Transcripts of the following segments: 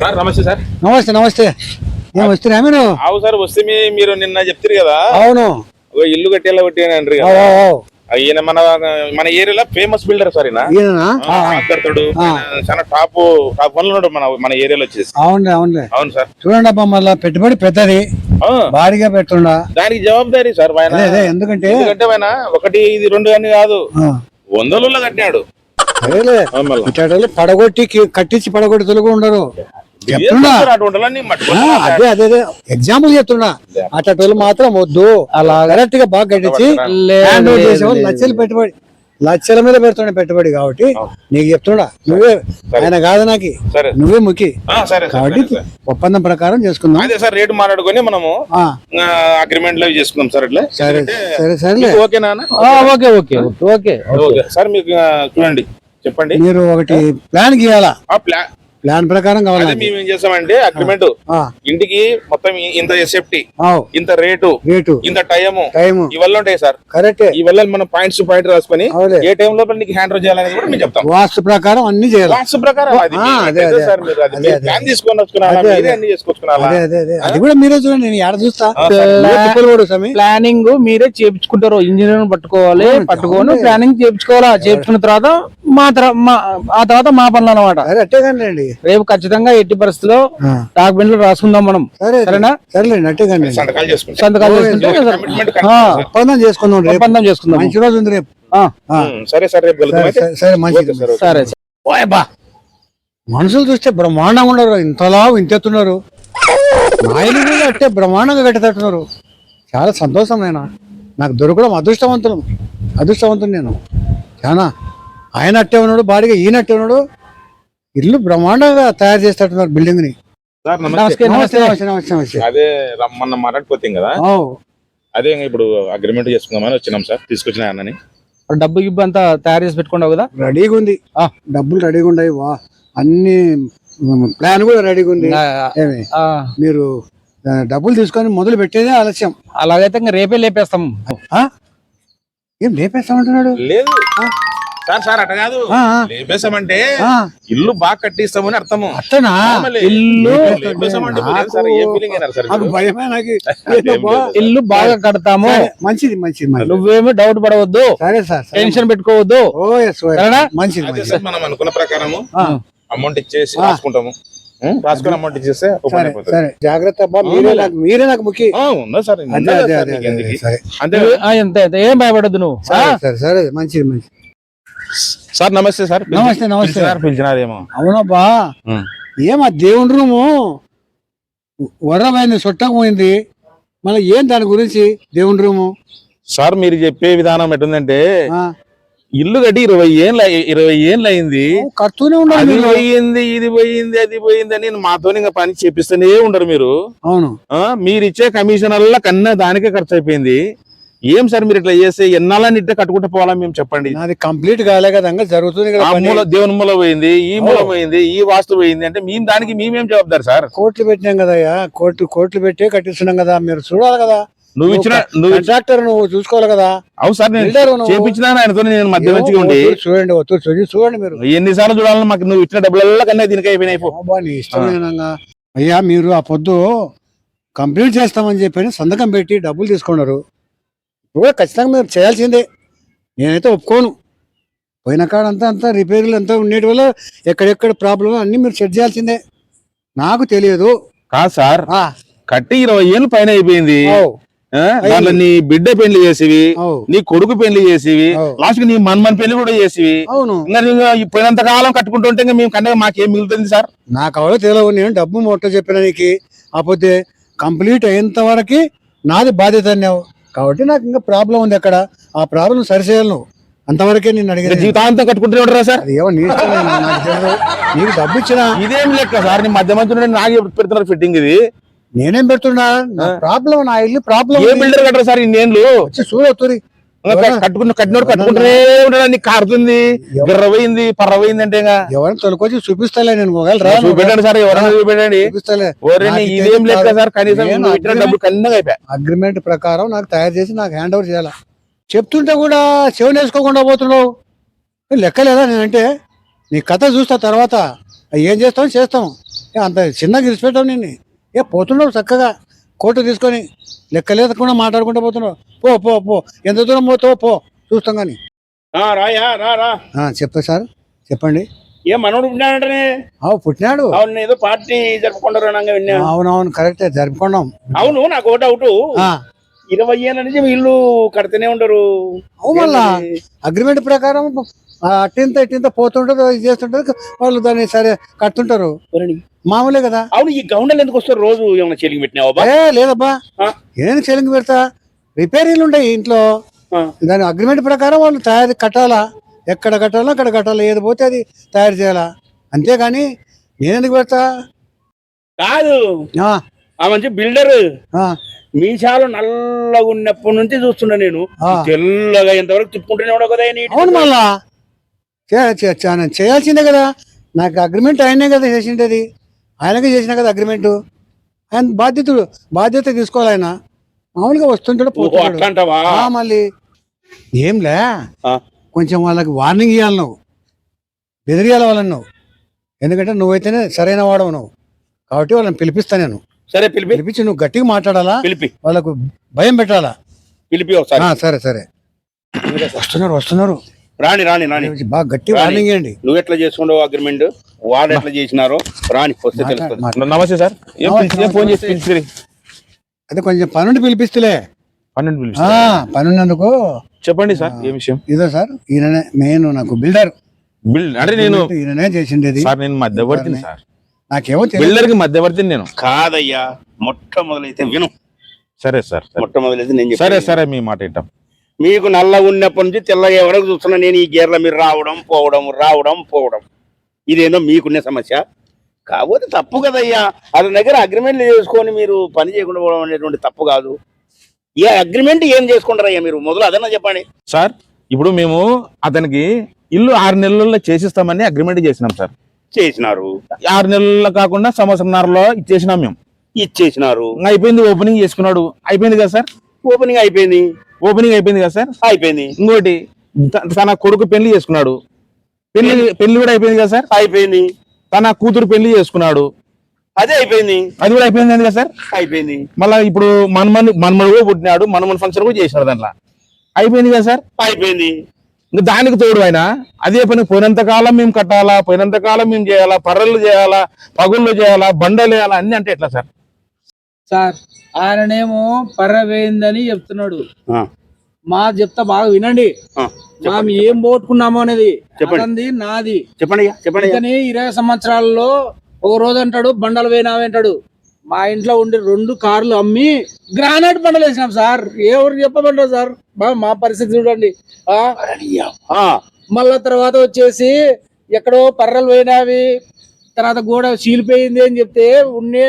Sir నమస్తే sir. నమస్తే నమస్తే. ఏం వస్తున్నా మీరు? అవు సార్ వస్తే మీరు నిన్న చెప్తారు కదా? అవును. ఇల్లు కట్టేలా కదా? ఓ. ఈయన మన మన ఏరియాలో ఫేమస్ బిల్డర్ సార్ ఆయన చాలా టాప్ టాప్ వన్ ఉన్నాడు మన మన ఏరియాలో వచ్చేసి. అవునులే అవునులే. అవును సార్. చూడండి అబ్బా మళ్ళా పెట్టుబడి పెద్దది. భారీగా పెట్టుండా దానికి జవాబారి సార్ ఎందుకంటే ఎందుకంటే ఆయన ఒకటి ఇది రెండు అని కాదు. ఆ, వందలలో కట్టినాడు. పడగొట్టి కట్టించి పడగొట్టి తెలుగు ఉండరు. సార్ అదే అదే అదే. ఎగ్జాంపుల్ చెప్తున్నా. అట్లా మాత్రం వద్దు. అలా కరెక్ట్గా బాగా కట్టించి ఓవర్ చేసేవాళ్ళు లక్షలు పెట్టుబడి లక్షల మీద పెడుతుండే పెట్టుబడి కాబట్టి నీకు చెప్తున్నా. నువ్వే ఆయన కాదు నాకు. సరే. నువ్వే సరే సార్, కాబట్టి సరే, సార్. ఒప్పందం ప్రకారం చేసుకుందాం. అదే సార్ రేటు మాట్లాడుకొని మనము అగ్రిమెంట్లో చేసుకుందాం సార్ ఇట్లా సరే సరే ఓకేనా అన్న? Okay okay okay okay. Sir మీకు చూడండి. చెప్పండి. మీరు ఒకటి ప్లాన్ గీయాలా? ప్లాన్ ప్రకారం కావాలా అదే. మేము ఏం చేస్తామంటే అగ్రిమెంట్ ఇంటికి మొత్తం ఇంత సేఫ్టీ ఇంత రేటు రేటు ఇంత టైము టైము ఇవల్ల ఉంటాయి సార్. కరెక్టే ఇవల్ల మనం పాయింట్స్ పాయింట్ రాసుకొని ఏ టైం లోపల నీకు హ్యాండ్ ఓవర్ చేయాలనేది కూడా మేము చెప్తాం. వాస్తు ప్రకారం అన్ని చేయాలి. వాస్తు ప్రకారం. ప్లాన్ తీసుకొని వచ్చుకున్నారా అదే, మీరే అదే. అన్ని చేసుకొచ్చుకున్నారా? అదే అదే అదే. అది కూడా మీరే చూడండి నేను ఎక్కడ చూస్తా. ప్లానింగ్ మీరే చేపించుకుంటారు. ఇంజనీర్ పట్టుకోవాలి పట్టుకొని. ప్లానింగ్ చేపించుకోవాలా? చేపించుకున్న తర్వాత మా ఆ తర్వాత మా పనులు అనమాట సరే అట్టే కానీ రేపు ఖచ్చితంగా ఎట్టి పరిస్థితిలో డాక్యుమెంట్లు రాసుకుందాం మనం. సరే సరేనా? సరేలేండి అట్టే కానీ సంతకాలు ఒప్పందం చేసుకుందాం రేపు. ఒప్పందం చేసుకుందాం. మంచి రోజు ఉంది రేపు. సరే సార్ సరే అయితే. సరే, సరే మంచిది సార్ ఓయబ్బా మనుషులు చూస్తే బ్రహ్మాండంగా ఉండరు ఇంతలా ఇంతెత్తున్నారు నాయలు కూడా అట్టే బ్రహ్మాండంగా కట్టేటట్టున్నారు చాలా సంతోషం నేను నాకు దొరకడం అదృష్టవంతులు. అదృష్టవంతుడు నేను. చాలా ఆయన అట్టే ఉన్నాడు భారీగా ఈయన అట్టే ఉన్నాడు. ఇల్లు బ్రహ్మాండంగా తయారు చేసేటట్టున్నారు బిల్డింగ్ని నమస్తే. నమస్తే నమస్తే నమస్తే. అదే రమ్మన్న మాట్లాడిపోతాం కదా? అదే ఇంకా ఇప్పుడు అగ్రిమెంట్ చేసుకుందామని వచ్చినాం సార్ తీసుకొచ్చిన అన్నని డబ్బు గిబ్బు అంతా తయారు చేసి పెట్టుకున్నావు కదా? రెడీగా ఉంది. డబ్బులు రెడీగా ఉన్నాయి వా. అన్ని ప్లాన్ కూడా రెడీగా ఉంది. ఆ, ఏమి? ఆ, మీరు డబ్బులు తీసుకొని మొదలు పెట్టేదే ఆలస్యం. అలాగైతే ఇంకా రేపే లేపేస్తాం. ఆ? ఏం లేపేస్తామంటున్నాడు? లేదు. సార్ సార్ అట కాదు. ఇల్లు బాగా కట్టిస్తామని అర్థము. అట్టనా? ఇల్లు. ఇల్లు బాగా కడతాము. మంచిది మంచిది నువ్వేమి డౌట్ పడవద్దు. సరే సార్. టెన్షన్ పెట్టుకోవద్దు? మంచిది మనం అనుకున్న ప్రకారము అమౌంట్ ఇచ్చేసి. రాసుకుంటాము? రాసుకుని అమౌంట్ ఇచ్చేస్తే జాగ్రత్త మీరే నాకు మీరే నాకు ముఖ్యం ఉందా సార్? అంతే ఏం భయపడద్దు నువ్వు? సరే సరే మంచిది మంచిది. సార్ నమస్తే సార్. నమస్తే, నమస్తే. పిలిచినారు పిలిచినారేమో. అవునబ్బా. ఏమా దేవుని రూము వరమైంది చుట్టకు పోయింది. మళ్ళీ ఏం దాని గురించి దేవుని రూము సార్ మీరు చెప్పే విధానం ఎట్టుందంటే ఆ, ఇల్లు కట్టి ఇరవై ఏళ్ళు ఇరవై ఏళ్ళు అయింది. కడుతూనే ఉండాలి. పోయింది ఇది పోయింది అది పోయింది అని మాతో ఇంకా పని చేపిస్తూనే ఉండరు మీరు. అవును. ఆ మీరు ఇచ్చే కమిషన్ వల్ల కన్నా దానికే ఖర్చు అయిపోయింది. ఏం సార్ మీరు ఇట్లా చేస్తే ఎన్నాళ్ళని ఇట్లా కట్టుకుంటూ పోవాలా మేము చెప్పండి? నాది కంప్లీట్ కాలే కదా జరుగుతుంది కదా. మూల దేవుని మూల పోయింది ఈ మూల పోయింది ఈ వాస్తు పోయింది అంటే మేము దానికి మేమేం జవాబుదారు సార్? కోట్లు పెట్టినాం కదా కోట్లు కోట్లు పెట్టే కట్టిస్తున్నాం కదా మీరు చూడాలి కదా. నువ్వు ఇచ్చిన నువ్వు కాంట్రాక్టర్ నువ్వు చూసుకోవాలి కదా. అవు సార్ నేను. చేపించినా ఆయనతో నేను మధ్య మంచిగా ఉండి చూడండి చూసి చూడండి మీరు. ఎన్నిసార్లు చూడాలని మాకు నువ్వు ఇచ్చిన డబ్బుల కన్నా దీనికి అయిపోయినాయి అయ్యా మీరు ఆ పొద్దు కంప్లీట్ చేస్తామని చెప్పి సంతకం పెట్టి డబ్బులు తీసుకున్నారు. ఇప్పుడు ఖచ్చితంగా మీరు చేయాల్సిందే. నేనైతే ఒప్పుకోను. పోయిన కాడ అంతా అంతా రిపేర్లు అంతా ఉండేటి వల్ల ఎక్కడెక్కడ ప్రాబ్లం అన్ని మీరు సెట్ చేయాల్సిందే. నాకు తెలియదు. కాదు సార్? ఆ, కట్టి ఇరవై ఏళ్ళు పైన అయిపోయింది. ఓ, ఆ, దాంట్లో నీ బిడ్డ పెళ్ళి చేసేవి ఓ, నీ కొడుకు పెళ్ళి చేసేవి ఓ. లాస్ట్ నీ మన్మన్ పెళ్ళి కూడా చేసేవి. అవును. ఇంకా నువ్వు ఈ పోయినంత కాలం కట్టుకుంటుంటే ఇంకా మేము కన్నా మాకేం మిగులుతుంది సార్? నాకు అవలో తెలియదు. నేను డబ్బు మొట్ట చెప్పిన నీకు. కాకపోతే కంప్లీట్ అయ్యేంత వరకు నాది బాధ్యత అన్నావు. కాబట్టి నాకు ఇంకా ప్రాబ్లం ఉంది అక్కడ. ఆ ప్రాబ్లం సరిచేయాలి నువ్వు అంతవరకే నేను అడిగాను జీవితాంతం కట్టుకుంటూనే ఉంటారా సార్? ఏమో నీ ఇష్టం నాకు తెలియదు. నీకు డబ్బు ఇచ్చినా ఇదేం లెక్క సార్? నీ మధ్య మధ్య నాకు ఎప్పుడు పెడుతున్నారు ఫిట్టింగ్ ఇది. నేనేం పెడుతున్నా? నా ప్రాబ్లం నా ఇల్లు ప్రాబ్లం ఏ బిల్డర్ కట్టరు సార్ ఇన్నేళ్ళు? వచ్చి చూడొత్తురి కట్టుకున్న కట్టినోడు కట్టుకుంటూనే ఉండడా నీకు కారుతుంది. గిర్రపోయింది పర్రపోయింది అంటే ఎవరైనా తొలకొచ్చి చూపిస్తాలే నేను చూపెట్టండి సార్ ఎవరైనా చూపెట్టండి. ఇదేం కాదు. సార్ కనీసం డబ్బులు కన్నగా అయిపోయా. అగ్రిమెంట్ ప్రకారం నాకు తయారు చేసి నాకు హ్యాండ్ ఓవర్ చేయాలి? చెప్తుంటే కూడా చెవులు వేసుకోకుండా పోతున్నావు. లెక్కలేదా నేనంటే? నీ కథ చూస్తా తర్వాత. ఏం చేస్తాం చేస్తాం. అంత చిన్నగా ఇరిచిపెట్టావు నేను ఏ పోతున్నావు చక్కగా. కోటు తీసుకొని లెక్క లేకుండా మాట్లాడుకుంటూ పోతున్నావు. పో పో పో. ఎంత దూరం పోతావో పో. చూస్తాం కానీ. ఆ, రాయా రా రా. చెప్పే సార్. చెప్పండి. ఏ మనోడు ఉన్నాడంటనే అవు పుట్టినాడు. అవును ఏదో పార్టీ జరుపుకుంటారు విన్నా అవునవును కరెక్టే జరుపుకున్నాం. అవును నాకు డౌట్. ఇరవై ఏళ్ళ నుంచి వీళ్ళు కడుతూనే ఉంటారు అవు మళ్ళా. అగ్రిమెంట్ ప్రకారం అట్టింత ఇట్టింత పోతుంటారు ఇది చేస్తుంటారు వాళ్ళు దాన్ని సరే కడుతుంటారు? మామూలే కదా. అవును ఈ గౌండలు ఎందుకు వస్తారు రోజు ఏమైనా చెలిగి పెట్టినావా? ఏ లేదబ్బా. ఆ? ఏదైనా చెల్లింగి పెడతా? రిపేరీలు ఉంటాయి ఇంట్లో. దాని అగ్రిమెంట్ ప్రకారం వాళ్ళు తయారు కట్టాలా? ఎక్కడ కట్టాలో అక్కడ కట్టాలా. ఏది పోతే అది తయారు చేయాలా? అంతేగాని నేను ఎందుకు పెడతా? కాదు. ఆ, మంచి బిల్డర్ ఆ, మీసాలు నల్లగా ఉన్నప్పటి నుంచి చూస్తున్నా నేను. తెల్లగా ఎంతవరకు తిప్పుకుంటూనే ఉండవు కదా అవును మళ్ళా. చేయాల్సిందే కదా. నాకు అగ్రిమెంట్ ఆయనే కదా చేసిండేది. ఆయనకే చేసిన కదా అగ్రిమెంట్ ఆయన బాధ్యతుడు బాధ్యత తీసుకోవాలి ఆయన. మామూలుగా వస్తుంటాడు ఆ, మళ్ళీ. ఏంలే. కొంచెం వాళ్ళకి వార్నింగ్ ఇవ్వాలి నువ్వు. బెదిరియాలి వాళ్ళని నువ్వు. ఎందుకంటే నువ్వైతేనే సరైన వాడవు నువ్వు. కాబట్టి వాళ్ళని పిలిపిస్తా నేను. సరే పిలిపి. పిలిపించి నువ్వు గట్టిగా మాట్లాడాలా? పిలిపి. వాళ్ళకు భయం పెట్టాలా? పిలిపి సరే సరే. వస్తున్నారు వస్తున్నారు. రాని రాని రాని బాగా గట్టి రాని. వార్నింగ్ ఇవ్వండి నువ్వు ఎట్లా చేసుకుంటావు అగ్రిమెంట్ వాడు ఎట్లా చేసినారో రాని వస్తే తెలుస్తుంది. నమస్తే సార్. ఏం పిలిచి- ఫోన్ చేసి పిలిచిరి అదే కొంచెం పనుండి పిలిపిస్తులే. పన్నెండు పిలిచి ఆ, పనున్నందుకు చెప్పండి సార్ ఏ విషయం? ఇదో సార్ ఈయననే మెయిన్ నాకు బిల్డర్ బిల్డ్ అంటే నేను ఈయననే చేసిండేది. సార్ నేను మధ్యవర్తిని సార్ నాకేమో బిల్డర్కి మధ్యవర్తిని నేను. కాదయ్యా మొట్టమొదలైతే విను. సరే సార్. మొట్టమొదలైతే నేను సరే. సరే మీ మాట వింటాం. మీకు నల్ల ఉన్నప్పటి నుంచి తెల్లగా వరకు చూస్తున్నా నేను ఈ గేర్ల మీరు రావడం పోవడం రావడం పోవడం. ఇదేందో మీకున్న సమస్య. కాకపోతే తప్పు కదయ్యా. అతని దగ్గర అగ్రిమెంట్లు చేసుకొని మీరు పని చేయకుండా పోవడం అనేటువంటి తప్పు కాదు. ఈ అగ్రిమెంట్ ఏం చేసుకుంటారయ్యా మీరు? మొదలు అదన్నా చెప్పండి. సార్ ఇప్పుడు మేము అతనికి ఇల్లు ఆరు నెలల్లో చేసిస్తామని అగ్రిమెంట్ చేసినాం సార్. చేసినారు. ఆరు నెలల్లో కాకుండా సంవత్సరంన్నరలో ఇచ్చేసినాం మేము. ఇచ్చేసినారు. అయిపోయింది ఓపెనింగ్ చేసుకున్నాడు. అయిపోయింది కదా సార్? ఓపెనింగ్ అయిపోయింది. ఓపెనింగ్ అయిపోయింది కదా సార్? అయిపోయింది. ఇంకోటి తన కొడుకు పెళ్ళి చేసుకున్నాడు. పెళ్ళి పెళ్ళి. కూడా అయిపోయింది కదా సార్? అయిపోయింది. తన కూతురు పెళ్ళి చేసుకున్నాడు. అదే అయిపోయింది. అది కూడా అయిపోయింది కదా సార్? అయిపోయింది. మళ్ళా ఇప్పుడు మన్మన్ మన్మడు కూడా పుట్టినాడు. మన్మన్ ఫంక్షన్ కూడా చేసినాడు దాంట్లో. అయిపోయింది కదా సార్? అయిపోయింది. ఇంకా దానికి తోడు ఆయన. అదే పని పోయినంత కాలం మేము కట్టాలా? పోయినంత కాలం మేము చేయాలా? పర్రలు చేయాలా? పగుళ్ళు చేయాలా? బండలు చేయాలా అన్ని అంటే ఎట్లా సార్? సార్ ఆయననేమో పర్రవేయిందని చెప్తున్నాడు. మా చెప్తా బాగా వినండి. మనం ఏం పోగొట్టుకున్నామో అనేది చెప్పండి. నాది. చెప్పండి చెప్పండి. ఇతని ఇరవై సంవత్సరాల్లో ఒక రోజు అంటాడు బండలు వేయినావంటాడు మా ఇంట్లో ఉండి రెండు కార్లు అమ్మి గ్రానైట్ బండలు వేసినాం సార్. ఎవరు చెప్పమంటారు సార్? బా మా పరిస్థితి చూడండి. మళ్ళా తర్వాత వచ్చేసి ఎక్కడో పర్రలు పోయినావి తర్వాత గోడ చీలిపోయింది అని చెప్తే ఉండే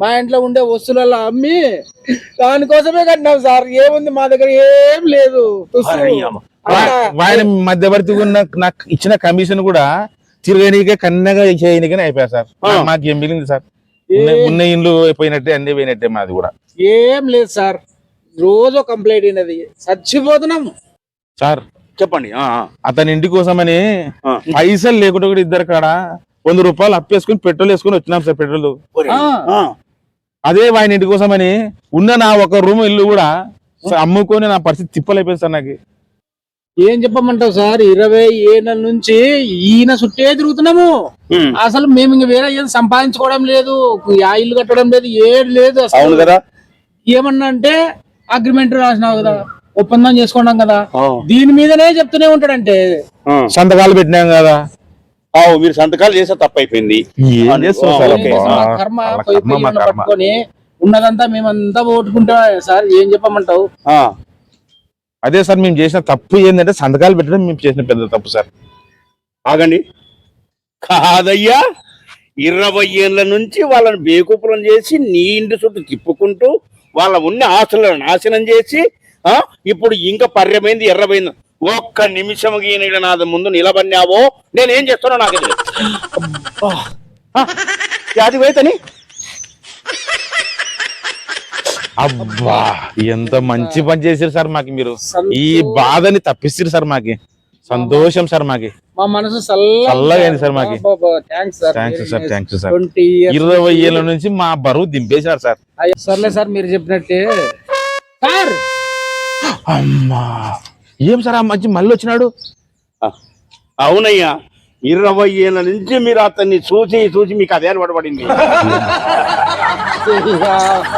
మా- ఇంట్లో ఉండే వస్తువులలో అమ్మి దానికోసమే కట్టినాం సార్. ఏముంది మా దగ్గర ఏం లేదు. ఆయన మధ్యవర్తి ఉన్న నాకు ఇచ్చిన కమిషన్ కూడా తిరగనీకే కన్నగా చేయనికనే అయిపోయా సార్. మాకు ఏం మిగిలింది సార్. ఉన్న- ఇండ్లు పోయినట్టే అన్ని పోయినట్టే మాది కూడా. ఏం లేదు సార్. రోజు కంప్లైంట్ అయినది. చచ్చిపోతున్నాం. సార్ చెప్పండి. అతని ఇంటి కోసమని. పైసలు లేకుండా కూడా ఇద్దరు కాడ వంద రూపాయలు అప్పేసుకుని పెట్రోల్ వేసుకుని వచ్చినాం సార్ పెట్రోల్. ఆ, ఆ, అదే ఆయన ఇంటి కోసమని ఉన్న నా ఒక రూమ్ ఇల్లు కూడా అమ్ముకొని నా పరిస్థితి తిప్పలైపోయింది సార్ నాకు. ఏం చెప్పమంటావు సార్? ఇరవై ఏళ్ళ నుంచి ఈయన చుట్టే తిరుగుతున్నాము. అసలు మేము ఇంక వేరే ఏం సంపాదించుకోవడం లేదు ఆ ఇల్లు కట్టడం లేదు ఏం లేదు అవును అసలు కదా. ఏమన్నా అంటే అగ్రిమెంట్ రాసినావు కదా ఒప్పందం చేసుకున్నాం కదా. దీని మీదనే చెప్తూనే ఉంటాడంటే. సంతకాలు పెట్టినాం కదా. మీరు సంతకాలు చేస్తే తప్పు అయిపోయింది. పట్టుకొని ఉన్నదంతా మేమంతా ఓటుకుంటా సార్ ఏం చెప్పమంటావు? ఆ, అదే సార్ మేము చేసిన తప్పు ఏంటంటే సంతకాలు పెట్టడం మేము చేసిన పెద్ద తప్పు సార్. ఆగండి. కాదయ్యా ఇరవై ఏళ్ళ నుంచి వాళ్ళని బేకూపులం చేసి నీ ఇంటి చుట్టూ తిప్పుకుంటూ వాళ్ళ ఉన్న ఆస్తులను నాశనం చేసి ఆ ఇప్పుడు ఇంకా పర్యమైంది ఎర్రమైంది ఒక్క నిమిషం ఈయన నాది ముందు నిలబడినావో? నేనేం చేస్తున్నా నాకు అది పోయితని అబ్బా ఎంత మంచి పని చేశారు సార్ మాకు మీరు. ఈ బాధని తప్పిస్తారు సార్ మాకి. సంతోషం సార్ మాకి. మా మనసు చల్లగా చల్లగా అయింది సార్ మాకి. Thanks sir. థ్యాంక్స్ సార్ ఇరవై ఏళ్ళ నుంచి మా బరువు దింపేశారు సార్. సర్లే సార్ మీరు చెప్పినట్టే. సార్! అమ్మా. ఏం సార్ ఆ మధ్య మళ్ళీ వచ్చినాడు? అవునయ్యా ఇరవై ఏళ్ళ నుంచి మీరు అతన్ని చూసి చూసి మీకు అదే అలవాటు పడింది.